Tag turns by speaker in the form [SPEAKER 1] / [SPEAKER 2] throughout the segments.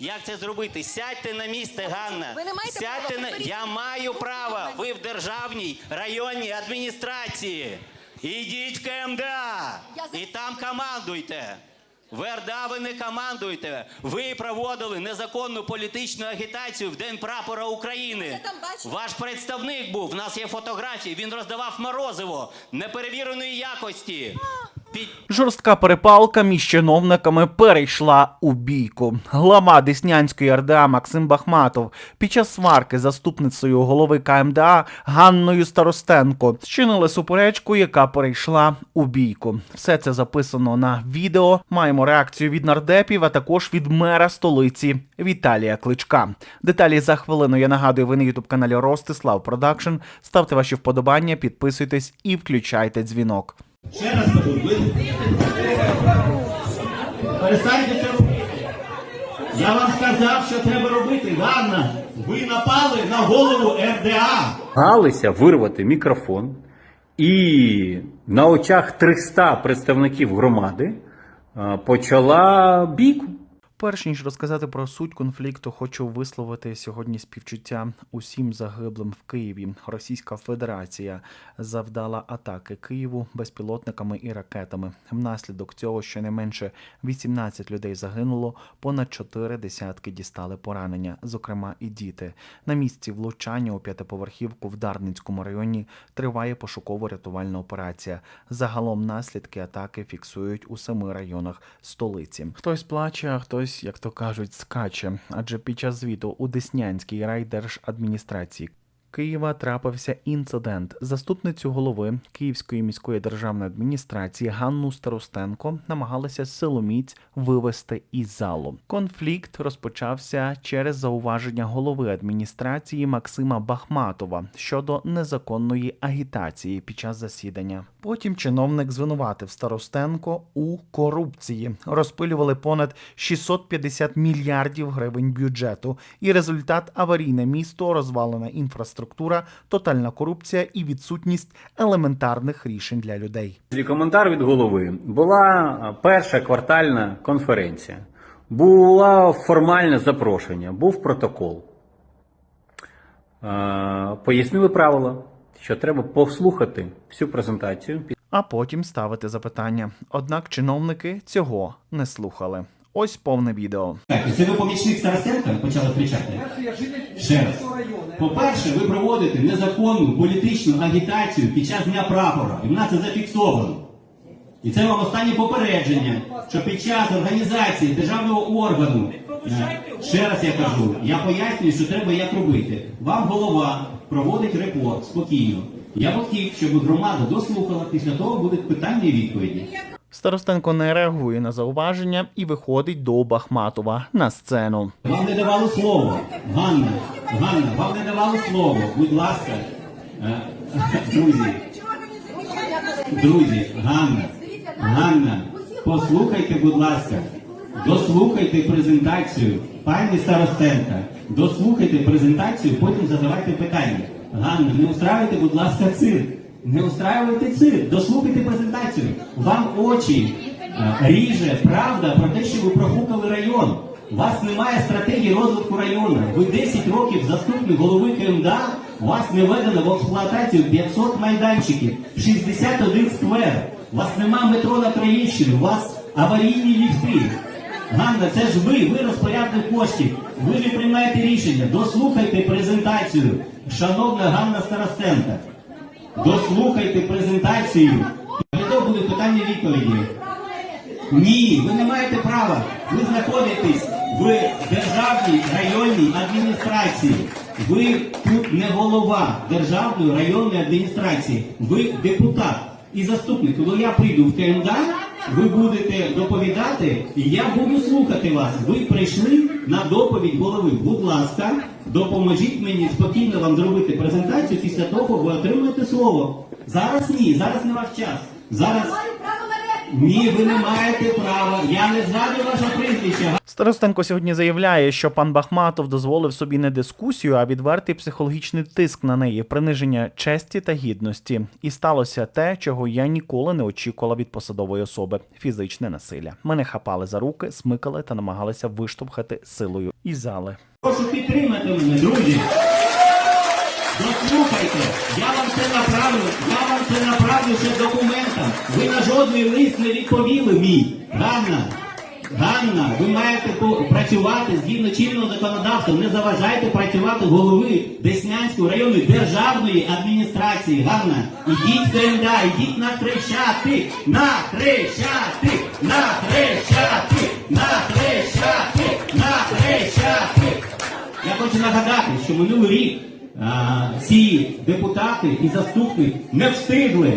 [SPEAKER 1] як це зробити. Сядьте на місце, Ганна.
[SPEAKER 2] Ви не маєте
[SPEAKER 1] Сядьте
[SPEAKER 2] права,
[SPEAKER 1] на я маю право. Ви в державній районній адміністрації. Ідіть в КМДА
[SPEAKER 2] за-
[SPEAKER 1] і там командуйте. В РДА ви не командуйте. Ви проводили незаконну політичну агітацію в День прапора України.
[SPEAKER 2] Я там бачу.
[SPEAKER 1] Ваш представник був. В нас є фотографії. Він роздавав морозиво неперевіреної якості.
[SPEAKER 3] Жорстка перепалка між чиновниками перейшла у бійку. Глава Деснянської РДА Максим Бахматов під час сварки заступницею голови КМДА Ганною Старостенко зчинили суперечку, яка перейшла у бійку. Все це записано на відео. Маємо реакцію від нардепів, а також від мера столиці Віталія Кличка. Деталі за хвилину. Я нагадую, ви на ютуб каналі Ростислав Продакшн. Ставте ваші вподобання, підписуйтесь і включайте дзвінок.
[SPEAKER 4] Ще раз кажу, ви перестаньте це робити. Я вам сказав, що треба робити. Ганна, ви напали на голову РДА.
[SPEAKER 5] Галися вирвати мікрофон, і на очах 300 представників громади почала бійку.
[SPEAKER 3] Перш ніж розказати про суть конфлікту, хочу висловити сьогодні співчуття усім загиблим в Києві. Російська Федерація завдала атаки Києву безпілотниками і ракетами. Внаслідок цього щонайменше 18 людей загинуло, понад 4 десятки дістали поранення, зокрема і діти. На місці влучання у п'ятиповерхівку в Дарницькому районі триває пошуково-рятувальна операція. Загалом наслідки атаки фіксують у семи районах столиці. Хтось плаче, а хтось, як то кажуть, скаче. Адже під час звіту у Деснянській райдержадміністрації Києва трапився інцидент. Заступницю голови Київської міської державної адміністрації Ганну Старостенко намагалися силоміць вивести із залу. Конфлікт розпочався через зауваження голови адміністрації Максима Бахматова щодо незаконної агітації під час засідання. Потім чиновник звинуватив Старостенко у корупції. Розпилювали понад 650 мільярдів гривень бюджету. І результат аварійне місто, розвалена інфраструктура, тотальна корупція і відсутність елементарних рішень для людей.
[SPEAKER 5] Коментар від голови була е, перша квартальна конференція, було формальне запрошення, був протокол. Е, Пояснили правила, що треба послухати всю презентацію.
[SPEAKER 3] а потім ставити запитання. Однак чиновники цього не слухали. Ось повне відео.
[SPEAKER 4] Так, це ви помічник Старостенка почали кричати? Ще раз. По-перше, ви проводите незаконну політичну агітацію під час Дня прапора. І в нас це зафіксовано. І це вам останнє попередження, що під час організації державного органу, е, ще раз я кажу, я пояснюю, що треба як робити. Вам голова проводить репорт спокійно. Я б хотів, щоб громада дослухала, після того будуть питання і відповіді.
[SPEAKER 3] Старостенко не реагує на зауваження і виходить до Бахматова на сцену.
[SPEAKER 4] Вам не давали слово. Ганна, Ганна, вам не давали слово. Будь ласка. Е, Друзі, друзі, Ганна, Ганна, послухайте, будь ласка, дослухайте презентацію. Пані Старостенка, дослухайте презентацію, потім задавайте питання. Ганна, не устраюйте, будь ласка, цирк. Не устраюйте цирк, дослухайте презентацію. Вам очі е, ріже правда про те, що ви профукали район. У вас немає стратегії розвитку району. Ви 10 років заступник голови КМДА, у вас не введено в експлуатацію 500 майданчиків, 61 сквер. У вас нема метро на Троєщині, у вас аварійні ліфти. Ганна, це ж ви, ви розпорядник коштів. Ви не приймаєте рішення. Дослухайте презентацію. Шановна Ганна Старостенка. Дослухайте презентацію. Того буде питання відповіді. Ні, ви не маєте права. Ви знаходитесь в державній районній адміністрації. Ви тут не голова державної районної адміністрації. Ви депутат і заступник. Коли я прийду в КМДА, ви будете доповідати, і я буду слухати вас. Ви прийшли на доповідь голови. Будь ласка, допоможіть мені спокійно вам зробити презентацію. Після того ви отримаєте слово. Зараз ні, зараз не ваш час. Зараз Ні, ви не маєте права. Я не згадую ваше прізвище.
[SPEAKER 3] Старостенко сьогодні заявляє, що пан Бахматов дозволив собі не дискусію, а відвертий психологічний тиск на неї, приниження честі та гідності. І сталося те, чого я ніколи не очікувала від посадової особи фізичне насилля. Мене хапали за руки, смикали та намагалися виштовхати силою із зали.
[SPEAKER 4] Прошу підтримати мене, друзі. Дослухайте, я вам це направлю, я вам це направлю ще документом. Ви на жодний лист не відповіли мій. Ганна, Ганна, ви маєте працювати згідно чинного законодавства. Не заважайте працювати голови Деснянської районної державної адміністрації. Ганна, ідіть в КМДА, ідіть на Хрещатик, на Хрещатик, на Хрещатик, на Хрещатик, на Хрещатик. Я хочу нагадати, що минулий рік а, ці депутати і заступник не встигли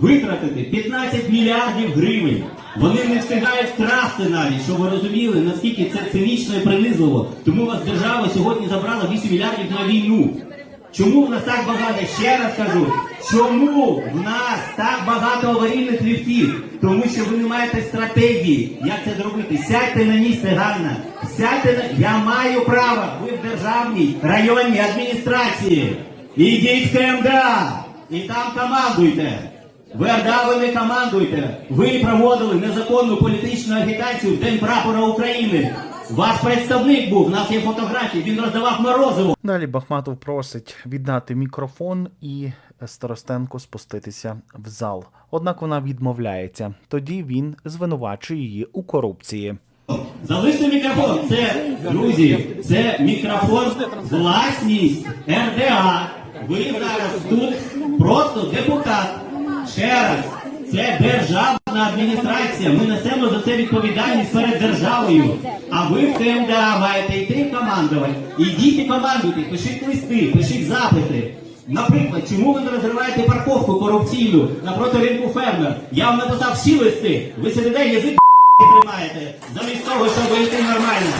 [SPEAKER 4] витратити 15 мільярдів гривень. Вони не встигають вкрасти навіть, щоб ви розуміли, наскільки це цинічно і принизливо. Тому вас держава сьогодні забрала 8 мільярдів на війну. Чому в нас так багато? Ще раз кажу, чому в нас так багато аварійних ліфтів? Тому що ви не маєте стратегії, як це зробити. Сядьте на місце, Ганна. Сядьте на я маю право. Ви в державній районній адміністрації. Ідіть в КМДА і там командуйте. Ви не командуйте. Ви проводили незаконну політичну агітацію в День прапора України. Ваш представник був, у нас є фотографії, він роздавав морозиво.
[SPEAKER 3] Далі Бахматов просить віддати мікрофон і Старостенко спуститися в зал. Однак вона відмовляється. Тоді він звинувачує її у корупції.
[SPEAKER 4] Залиште мікрофон. Це, друзі, це мікрофон власність РДА. Ви зараз тут просто депутат. Ще раз, це державна адміністрація. Ми несемо за це відповідальність перед державою. А ви в КМДА маєте йти командувати. Ідіть і командуйте, пишіть листи, пишіть запити. Наприклад, чому ви не розриваєте парковку корупційну напроти ринку фермер? Я вам написав всі листи. Ви сидите язик тримаєте, замість того, щоб йти нормально.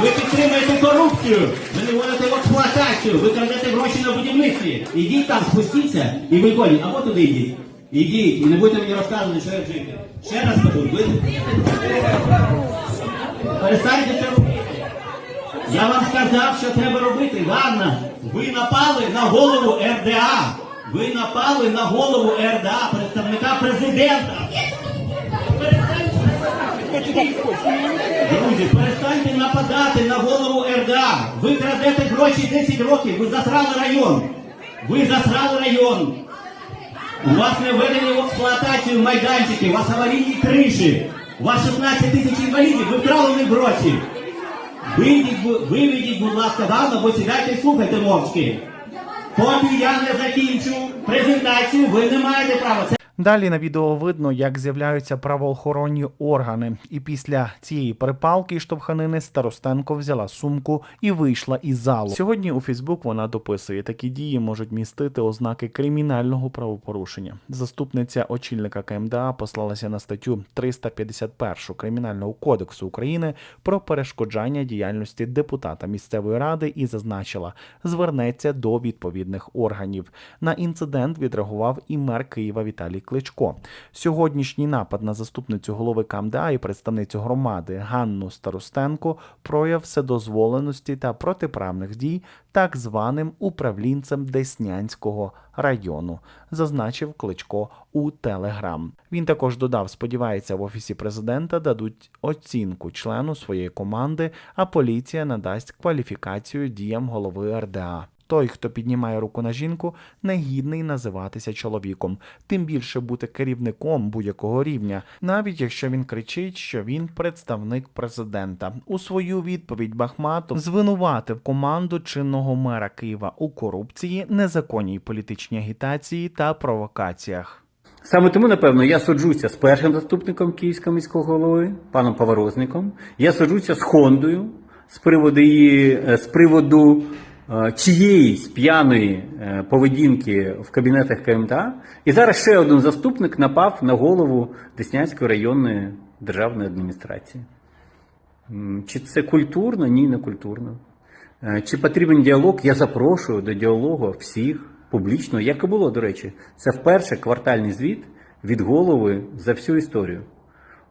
[SPEAKER 4] Ви підтримуєте корупцію, ви не вводите в експлуатацію, ви крадете гроші на будівництві. Ідіть там, спустіться і виходіть, або туди йдіть. Ідіть, і не будете мені розказувати, що як жити. Ще раз кажу, ви перестаньте це робити. Я вам сказав, що треба робити. Ладно, ви напали на голову РДА. Ви напали на голову РДА, представника президента. Друзі, перестаньте нападати на голову РДА. Ви крадете гроші 10 років, ви засрали район. Ви засрали район. У вас не введені в експлуатацію майданчики, у вас аварійні криші. У вас 16 тисяч інвалідів, ви вкрали них гроші. Виведіть, виведіть, будь ласка, давно, бо сідайте і слухайте мовчки. Поки я не закінчу презентацію, ви не маєте права.
[SPEAKER 3] Далі на відео видно, як з'являються правоохоронні органи. І після цієї перепалки штовханини Старостенко взяла сумку і вийшла із залу. Сьогодні у Фейсбук вона дописує, такі дії можуть містити ознаки кримінального правопорушення. Заступниця очільника КМДА послалася на статтю 351 Кримінального кодексу України про перешкоджання діяльності депутата місцевої ради і зазначила, звернеться до відповідних органів. На інцидент відреагував і мер Києва Віталій Кличко. Сьогоднішній напад на заступницю голови КМДА і представницю громади Ганну Старостенко прояв вседозволеності та протиправних дій так званим управлінцем Деснянського району, зазначив Кличко у Телеграм. Він також додав, сподівається, в офісі президента дадуть оцінку члену своєї команди, а поліція надасть кваліфікацію діям голови РДА. Той, хто піднімає руку на жінку, не гідний називатися чоловіком, тим більше бути керівником будь-якого рівня, навіть якщо він кричить, що він представник президента. У свою відповідь Бахматов звинуватив команду чинного мера Києва у корупції, незаконній політичній агітації та провокаціях.
[SPEAKER 5] Саме тому, напевно, я суджуся з першим заступником Київського міського голови, паном Поворозником. Я суджуся з Хондою з приводу її з приводу е, чиєїсь п'яної е, поведінки в кабінетах КМДА. І зараз ще один заступник напав на голову Деснянської районної державної адміністрації. Чи це культурно? Ні, не культурно. Е, Чи потрібен діалог? Я запрошую до діалогу всіх публічно, як і було, до речі. Це вперше квартальний звіт від голови за всю історію.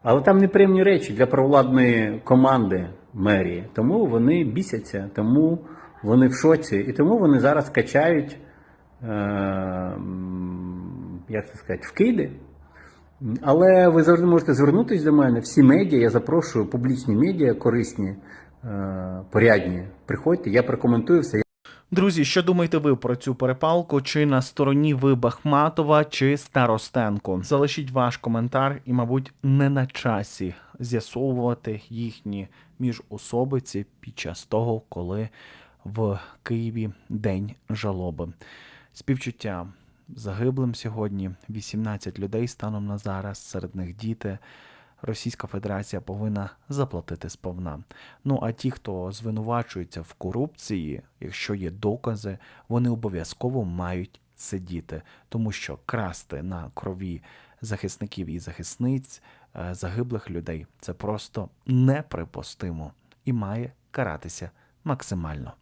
[SPEAKER 5] Але там неприємні речі для провладної команди мерії. Тому вони бісяться, тому вони в шоці, і тому вони зараз качають, е, як це сказати, вкиди. Але ви завжди можете звернутися до мене. Всі медіа, я запрошую публічні медіа, корисні, е, порядні. Приходьте, я прокоментую все.
[SPEAKER 3] Друзі, що думаєте ви про цю перепалку? Чи на стороні ви Бахматова, чи Старостенко? Залишіть ваш коментар, і, мабуть, не на часі з'ясовувати їхні міжособиці під час того, коли в Києві день жалоби. Співчуття загиблим сьогодні 18 людей станом на зараз, серед них діти. Російська Федерація повинна заплатити сповна. Ну а ті, хто звинувачується в корупції, якщо є докази, вони обов'язково мають сидіти, тому що красти на крові захисників і захисниць е, загиблих людей це просто неприпустимо і має каратися максимально.